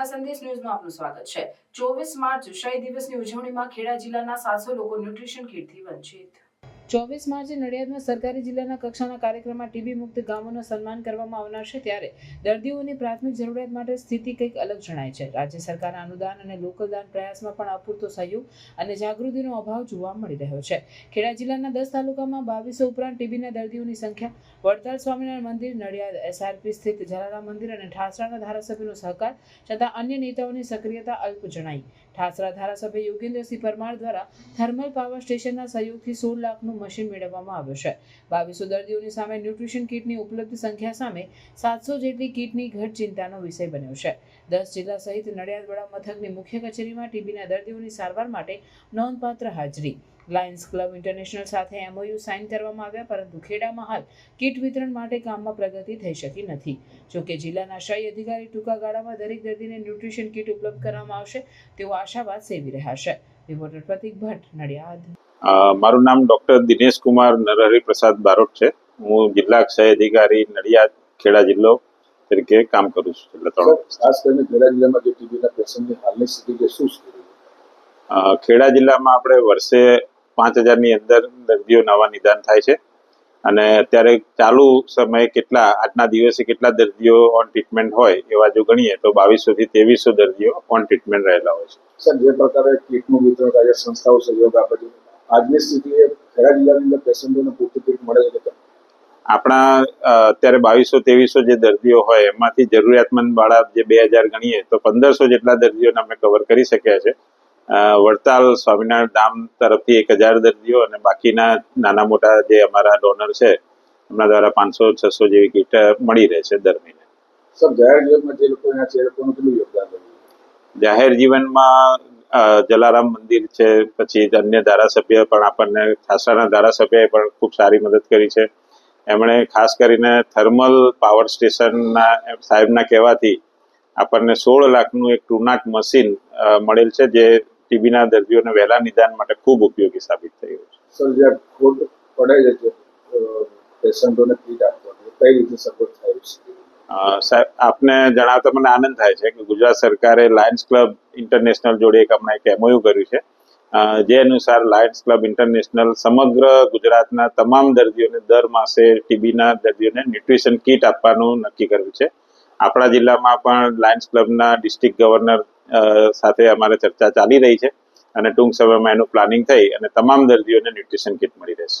પ્રાર્થના સંદેશ ન્યૂઝમાં આપનું સ્વાગત છે. ચોવીસ માર્ચ શહીદ દિવસની ઉજવણીમાં ખેડા જિલ્લાના સાતસો લોકો ન્યુટ્રિશન કીટથી વંચિત. ચોવીસ માર્ચે નડિયાદમાં સરકારી જિલ્લાના કક્ષાના કાર્યક્રમમાં ટીબી મુક્ત ગામોનું સન્માન કરવામાં આવનાર ત્યારે દર્દીઓની પ્રાથમિક જરૂરિયાત માટે સ્થિતિ કંઈક અલગ જણાય છે. રાજ્ય સરકારના અનુદાન અને લોકદાન પ્રયાસમાં પણ અપૂરતો સહયોગ અને જાગૃતિનો અભાવ જોવા મળી રહ્યો છે. ખેડા જિલ્લાના દસ તાલુકામાં બાવીસો ઉપરાંત ટીબીના દર્દીઓની સંખ્યા, વડતાલ સ્વામિનારાયણ મંદિર, નડિયાદ એસઆરપી સ્થિત જલારામ મંદિર અને ઠાસરાના ધારાસભ્યનો સહકાર છતાં અન્ય નેતાઓની સક્રિયતા અલ્પ જણાઈ. ઠાસરા ધારાસભ્ય યોગેન્દ્રસિંહ પરમાર દ્વારા થર્મલ પાવર સ્ટેશનના સહયોગથી સોળ લાખનું મશીન મેળવવામાં આવ્યું છે. બાવીસો દર્દીઓની સામે ન્યુટ્રિશન કીટની ઉપલબ્ધ સંખ્યા સામે સાતસો જેટલી કીટની ઘટ ચિંતાનો વિષય બન્યો છે. દસ જિલ્લા સહિત નડિયાદ મથકની મુખ્ય કચેરીમાં ટીબીના દર્દીઓની સારવાર માટે નોંધપાત્ર હાજરી. લાયન્સ ક્લબ ઇન્ટરનેશનલ સાથે એમઓયુ સાઇન કરવામાં આવ્યા, પરંતુ ખેડામાં હાલ કીટ વિતરણ માટે કામમાં પ્રગતિ થઈ શકી નથી. જોકે જિલ્લાના શય અધિકારી ટૂંકા ગાળામાં દરેક દર્દીને ન્યુટ્રિશન કીટ ઉપલબ્ધ કરવામાં આવશે તેવો આશાવાદ સેવી રહ્યા છે. રિપોર્ટર પ્રતિક ભટ્ટ, નડિયાદ. મારું નામ ડૉક્ટર દિનેશ કુમાર નરહરી પ્રસાદ બારોટ છે. હું જિલ્લા ક્ષય અધિકારી નડિયાદ ખેડા જિલ્લો તરીકે કામ કરું છું. એટલે ત્રણ ખાસ કરીને ખેડા જિલ્લામાં જે ટીબીના પેશન્ટની હાલની સ્થિતિ છે શું? ખેડા જિલ્લામાં આપણે વર્ષે પાંચ હજારની અંદર દર્દીઓ નવા નિદાન થાય છે. અને અત્યારે ચાલુ સમયે કેટલા આજના દિવસે કેટલા દર્દીઓ ઓન ટ્રીટમેન્ટ હોય એવા જો ગણીએ તો બાવીસો થી ત્રેવીસો દર્દીઓ ઓન ટ્રીટમેન્ટ રહેલા હોય છે. સર જે પ્રકારે કીટનું વિતરણ સંસ્થાઓ સહયોગ આપે છે આજની સ્થિતિએ ખેડા જિલ્લાની અંદર પેશન્ટોને પૂરતી કીટ મળે છે કે આપણા અત્યારે બાવીસો ત્રેવીસો જે દર્દીઓ હોય એમાંથી જરૂરિયાતમંદ બાળા જે બે હજાર ગણીએ તો પંદરસો જેટલા દર્દીઓને અમે કવર કરી શક્યા છે. વડતાલ સ્વામિનારાયણ ધામ તરફથી એક હજાર દર્દીઓ અને બાકીના નાના મોટા જે અમારા ડોનર છે એમના દ્વારા પાંચસો છસો જેવી કીટ મળી રહે છે દર મહિને. સર જાહેર જીવનમાં જે લોકો છે લોકોનું કેટલું યોગદાન જાહેર જીવનમાં જલારામ મંદિર છે, પછી અન્ય ધારાસભ્ય પણ આપણને, ખાસાના ધારાસભ્યએ પણ ખૂબ સારી મદદ કરી છે. એમણે ખાસ કરીને થર્મલ પાવર સ્ટેશનના સાહેબના કહેવાથી આપણને સોળ લાખનું એક ટુનાટ મશીન મળેલ છે, જે ટીબીના દર્દીઓને વહેલા નિદાન માટે ખૂબ ઉપયોગી સાબિત થયું છે. સર, જે ખોટ પડે છે પેશન્ટોને આપવાની કઈ રીતે સપોર્ટ થાય છે? સાહેબ, આપને જણાવતા મને આનંદ થાય છે કે ગુજરાત સરકારે લાયન્સ ક્લબ ઇન્ટરનેશનલ જોડે એક હમણાં એક એમઓયુ કર્યું છે. જે અનુસાર લાયન્સ ક્લબ ઇન્ટરનેશનલ સમગ્ર ગુજરાતના તમામ દર્દીઓને દર માસે ટીબીના દર્દીઓને ન્યુટ્રિશન કીટ આપવાનું નક્કી કર્યું છે. આપણા જિલ્લામાં પણ લાયન્સ ક્લબના ડિસ્ટ્રિક્ટ ગવર્નર સાથે અમારે ચર્ચા ચાલી રહી છે અને ટૂંક સમયમાં એનું પ્લાનિંગ થઈ અને તમામ દર્દીઓને ન્યુટ્રિશન કીટ મળી રહેશે.